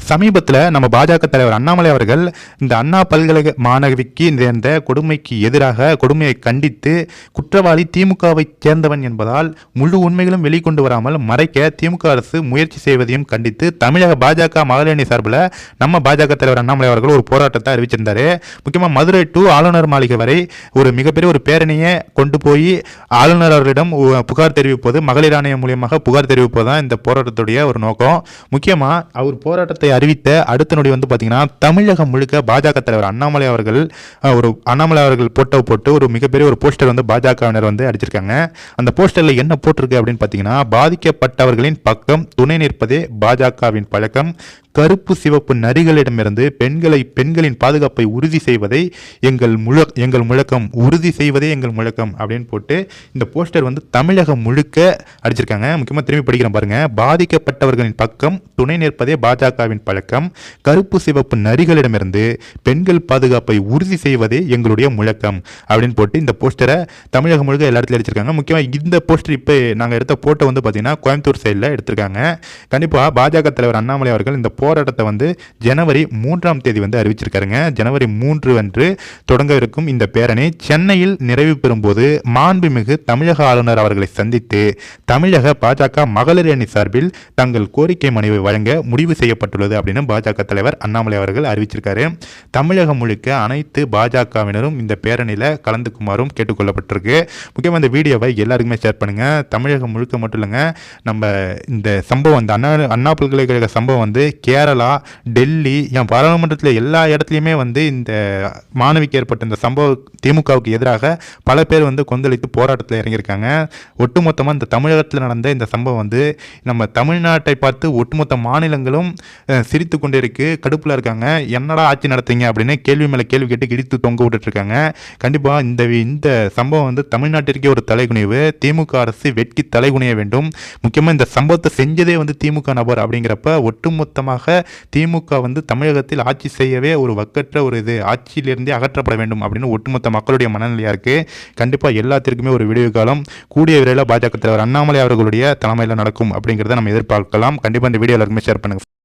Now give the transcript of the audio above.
சமீபத்தில் நம்ம பாஜக தலைவர் அண்ணாமலை அவர்கள் இந்த அண்ணா பல்கலை மாணவிக்கு நேர்ந்த கொடுமைக்கு எதிராக கொடுமையை கண்டித்து குற்றவாளி திமுகவை சேர்ந்தவன் என்பதால் முழு உண்மைகளும் வெளிக்கொண்டு வராமல் மறைக்க திமுக அரசு முயற்சி செய்வதையும் கண்டித்து தமிழக பாஜக மகளிர் அணி சார்பில் நம்ம பாஜக தலைவர் அண்ணாமலை அவர்கள் ஒரு போராட்டத்தை அறிவிச்சிருந்தார். முக்கியமாக மதுரை டு ஆளுநர் மாளிகை வரை ஒரு மிகப்பெரிய ஒரு பேரணியை கொண்டு போய் ஆளுநர் அவர்களிடம் உ- புகார் தெரிவிப்பது மகளிர் ஆணையம் மூலியமாக புகார் தெரிவிப்பது தான் இந்த போராட்டத்துடைய ஒரு நோக்கம். முக்கியமாக அவர் போராட்டத்தை அறிவித்த அடுத்த நொடி வந்து பார்த்தீங்கன்னா தமிழகம் முழுக்க பாஜக தலைவர் அண்ணாமலை அவர்கள் ஒரு அண்ணாமலை அவர்கள் போட்டோ போட்டு ஒரு மிகப்பெரிய ஒரு போஸ்டர் வந்து பாஜகவினர் வந்து அடிச்சிருக்காங்க. அந்த போஸ்டரில் என்ன போட்டிருக்கு அப்படின்னு பார்த்தீங்கன்னா பாதிக்கப்பட்டவர்களின் பக்கம் துணை நிற்பதே பாஜகவின் பழக்கம். கருப்பு சிவப்பு நரிகளிடமிருந்து பெண்களை பெண்களின் பாதுகாப்பை உறுதி செய்வதை எங்கள் முழ எங்கள் முழக்கம் உறுதி செய்வதே எங்கள் முழக்கம் அப்படின்னு போட்டு இந்த போஸ்டர் வந்து தமிழகம் முழுக்க அடிச்சிருக்காங்க. முக்கியமாக திரும்பி படிக்கிறேன் பாருங்க. பாதிக்கப்பட்டவர்களின் பக்கம் துணை நிற்பதே பாஜகவின் பழக்கம். கருப்பு சிவப்பு நரிகளிடமிருந்து பெண்கள் பாதுகாப்பை உறுதி செய்வதே எங்களுடைய முழக்கம் அப்படின்னு போட்டு இந்த போஸ்டரை தமிழகம் முழுக்க எல்லா இடத்துலையும் அடிச்சிருக்காங்க. முக்கியமாக இந்த போஸ்டர் இப்போ நாங்கள் எடுத்த போட்டோ வந்து பார்த்தீங்கன்னா கோயம்புத்தூர் சைடில் எடுத்திருக்காங்க. கண்டிப்பாக பாஜக தலைவர் அண்ணாமலை அவர்கள் இந்த போராட்டத்தை வந்து ஜனவரி மூன்றாம் தேதி வந்து அறிவிச்சிருக்காருங்க. ஜனவரி மூன்று அன்று தொடங்க இருக்கும் இந்த பேரணி சென்னையில் நிறைவு பெறும்போது மாண்புமிகு தமிழக ஆளுநர் அவர்களை சந்தித்து தமிழக பாஜக மகளிர் அணி சார்பில் தங்கள் கோரிக்கை மனுவை வழங்க முடிவு செய்யப்பட்டுள்ளது அப்படின்னு பாஜக தலைவர் அண்ணாமலை அவர்கள் அறிவிச்சிருக்காரு. தமிழகம் முழுக்க அனைத்து பாஜகவினரும் இந்த பேரணியில் கலந்துக்குமாறும் கேட்டுக்கொள்ளப்பட்டிருக்கு. முக்கியமாக இந்த வீடியோவை எல்லாருக்குமே ஷேர் பண்ணுங்க. தமிழகம் முழுக்க மட்டும் இல்லைங்க நம்ம இந்த சம்பவம் இந்த அண்ணா அண்ணா பல்கலைக்கழக சம்பவம் வந்து கேரளா டெல்லி என் பாராளுமன்றத்தில் எல்லா இடத்துலையுமே வந்து இந்த மாணவிக்கு ஏற்பட்ட இந்த சம்பவம் திமுகவுக்கு எதிராக பல பேர் வந்து கொந்தளித்து போராட்டத்தில் இறங்கியிருக்காங்க. ஒட்டுமொத்தமாக இந்த தமிழகத்தில் நடந்த இந்த சம்பவம் வந்து நம்ம தமிழ்நாட்டை பார்த்து ஒட்டுமொத்த மாநிலங்களும் சிரித்து கொண்டே இருக்கு கடுப்பில் இருக்காங்க. என்னடா ஆட்சி நடத்துங்க அப்படின்னு கேள்வி மேலே கேள்வி கேட்டு இடித்து தொங்க விட்டுட்ருக்காங்க. கண்டிப்பாக இந்த இந்த சம்பவம் வந்து தமிழ்நாட்டிற்கே ஒரு தலைகுனிவு. திமுக அரசு வெட்கி தலைகுனிய வேண்டும். முக்கியமாக இந்த சம்பவத்தை செஞ்சதே வந்து திமுக நபர் அப்படிங்கிறப்ப ஒட்டுமொத்தமாக திமுக வந்து தமிழகத்தில் ஆட்சி செய்யவே ஒரு வக்கற்ற ஒரு இது ஆட்சியிலிருந்தே அகற்றப்பட வேண்டும் அப்படின்னு ஒட்டுமொத்த மக்களுடைய மனநிலையாக இருக்குது கண்டிப்பாக எல்லாத்திற்குமே ஒரு விடிவு காலம் கூடிய விரைவில் பாஜக தலைவர் அண்ணாமலை அவர்களுடைய தலைமையில் நடக்கும் அப்படிங்கிறத நம்ம எதிர்பார்க்கலாம். கண்டிப்பாக இந்த வீடியோ எல்லாருக்குமே ஷேர் பண்ணுங்கள்